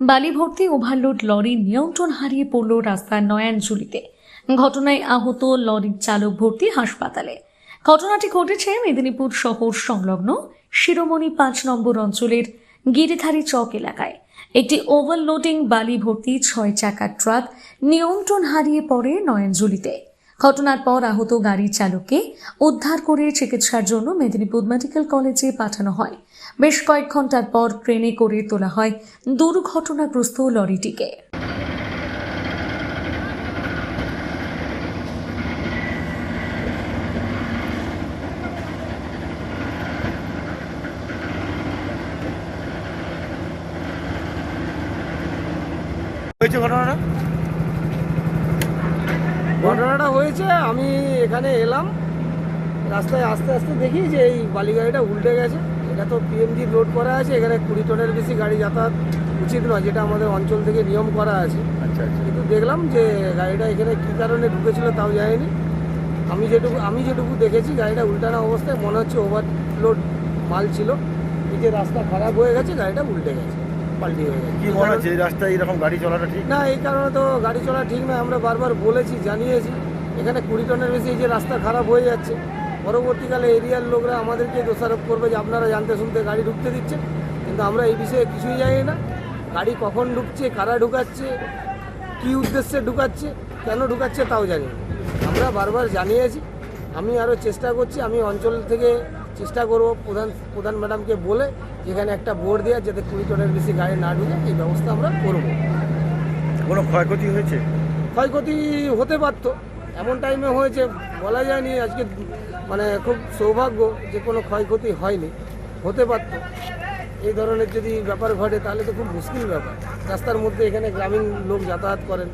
বালি ভর্তি overload lorry নিয়ন্ত্রণ হারিয়ে পড়ল রাস্তার নয়ানজুলিতে ঘটনায় আহত লরির চালক ভর্তি হাসপাতালে। ঘটনাটি ঘটেছে মেদিনীপুর শহর সংলগ্ন শিরোমণি পাঁচ নম্বর অঞ্চলের গিরিধারী চক এলাকায়। একটি ওভারলোডিং বালি ভর্তি ছয় চাকার ট্রাক নিয়ন্ত্রণ হারিয়ে পড়ে নয়নজুলিতে ঘটনার পর আহত গাড়ির চালককে উদ্ধার করে চিকিৎসার জন্য মেদিনীপুর মেডিকেল কলেজে পাঠানো হয়। বেশ কয়েক ঘণ্টার পর ট্রেনে করে তোলা হয় দুর্ঘটনাগ্রস্ত লরিটিকে। হয়েছে ঘটনাটা? ঘটনাটা হয়েছে আমি এখানে এলাম রাস্তায় আস্তে আস্তে দেখি যে এই বালি গাড়িটা উল্টে গেছে। এটা তো পিএমজি লোড করা আছে এখানে কুড়ি টনের বেশি গাড়ি যাতায়াত উচিত নয় যেটা আমাদের অঞ্চল থেকে নিয়ম করা আছে। আচ্ছা আচ্ছা। কিন্তু দেখলাম যে গাড়িটা এখানে কী কারণে ঢুকেছিল তাও জানিনি আমি যেটুকু আমি যেটুকু দেখেছি গাড়িটা উল্টানো অবস্থায় মনে হচ্ছে ওভারলোড মাল ছিল। এই যে রাস্তা খারাপ হয়ে গেছে গাড়িটা উল্টে গেছে। পাল্টি হয়ে গেছে কি মনে হচ্ছে এই রাস্তায় এরকম গাড়ি চলাটা ঠিক? না এই কারণে তো গাড়ি চলা ঠিক নয়। আমরা বারবার বলেছি জানিয়েছি। এখানে কুড়ি টনের বেশি এই যে রাস্তা খারাপ হয়ে যাচ্ছে। পরবর্তীকালে এরিয়ার লোকরা আমাদেরকে দোষারোপ করবে যে আপনারা জানতে শুনতে গাড়ি ঢুকতে দিচ্ছেন কিন্তু আমরা এই বিষয়ে কিছুই জানি না। গাড়ি কখন ঢুকছে কারা ঢুকাচ্ছে কী উদ্দেশ্যে ঢুকাচ্ছে কেন ঢুকাচ্ছে তাও জানি না। আমরা বারবার জানিয়েছি। আমি আরও চেষ্টা করছি আমি অঞ্চল থেকে চেষ্টা করব প্রধান প্রধান ম্যাডামকে বলে যেখানে একটা বোর্ড দেওয়া যাতে কুড়ি টনের বেশি গাড়ি না ঢুকে এই ব্যবস্থা আমরা করব। কোনো ক্ষয়ক্ষতি হয়েছে? ক্ষয়ক্ষতি হতে পারত। এমন টাইমে হয়েছে বলা যায়নি আজকে মানে খুব সৌভাগ্য যে কোনো ক্ষয়ক্ষতি হয়নি হতে পারত। এই ধরনের যদি ব্যাপার ঘটে তাহলে তো খুব মুশকিল ব্যাপার। রাস্তার মধ্যে এখানে গ্রামীণ লোক যাতায়াত করেন।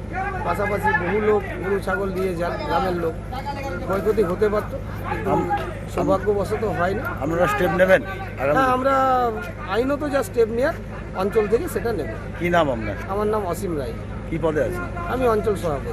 পাশাপাশি বহু লোক গরু ছাগল দিয়ে যান গ্রামের লোক। ক্ষয়ক্ষতি হতে পারত কিন্তু সৌভাগ্যবশত হয়নি। আপনারা স্টেপ নেবেন? হ্যাঁ আমরা আইনত যা স্টেপ নেওয়ার অঞ্চল থেকে সেটা নেব। কি নাম আপনার? আমার নাম অসীম রায়। কি পদে আছে আমি অঞ্চল সভাপতি।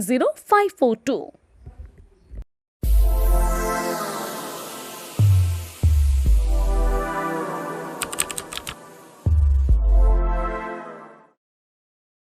zero five four two